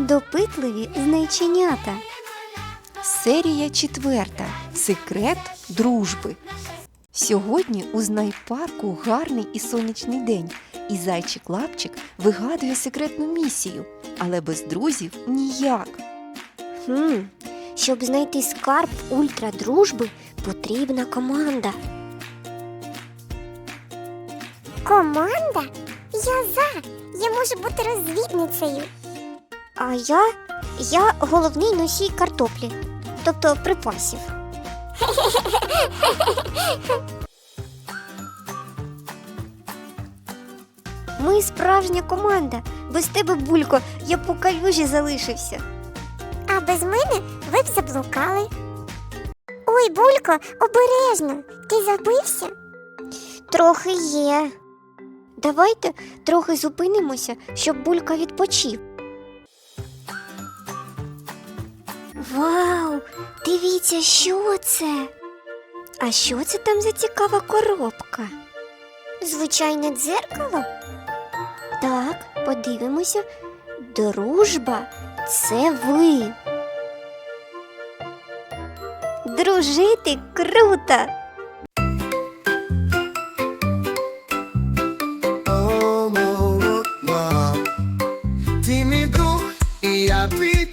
Допитливі знайченята. Серія четверта. Секрет дружби. Сьогодні у знайпарку гарний і сонячний день, і зайчик лапчик вигадує секретну місію, але без друзів ніяк. Хм, щоб знайти скарб ультрадружби, потрібна команда. Команда? Я за. Я можу бути розвідницею. А я, я головний носій картоплі, тобто припасів. Ми справжня команда. Без тебе, булько, я по калюжі залишився. А без мене ви б заблукали. Ой, Булько, обережно. Ти забився? Трохи є. Давайте трохи зупинимося, щоб булька відпочив. Вау! Дивіться, що це? А що це там за цікава коробка? Звичайне дзеркало? Так, подивимося. Дружба це ви. Дружити круто! О-о-о-о. Ти мій друг, і я твій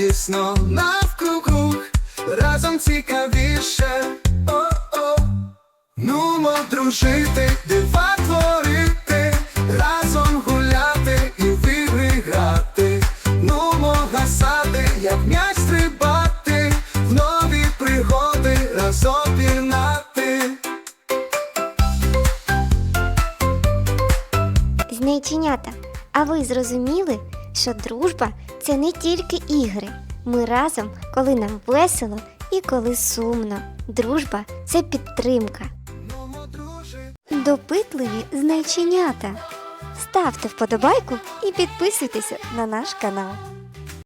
радісно навкруг, разом цікавіше, о-о, нумо дружити, дива творити, разом гуляти і в ігри грати, нумо гасати, як м'яч стрибати, в нові пригоди разом пірнати. Знайченята, а ви зрозуміли, що дружба це не тільки ігри. Ми разом, коли нам весело і коли сумно. Дружба це підтримка. Допитливі знайченята. Ставте вподобайку і підписуйтеся на наш канал.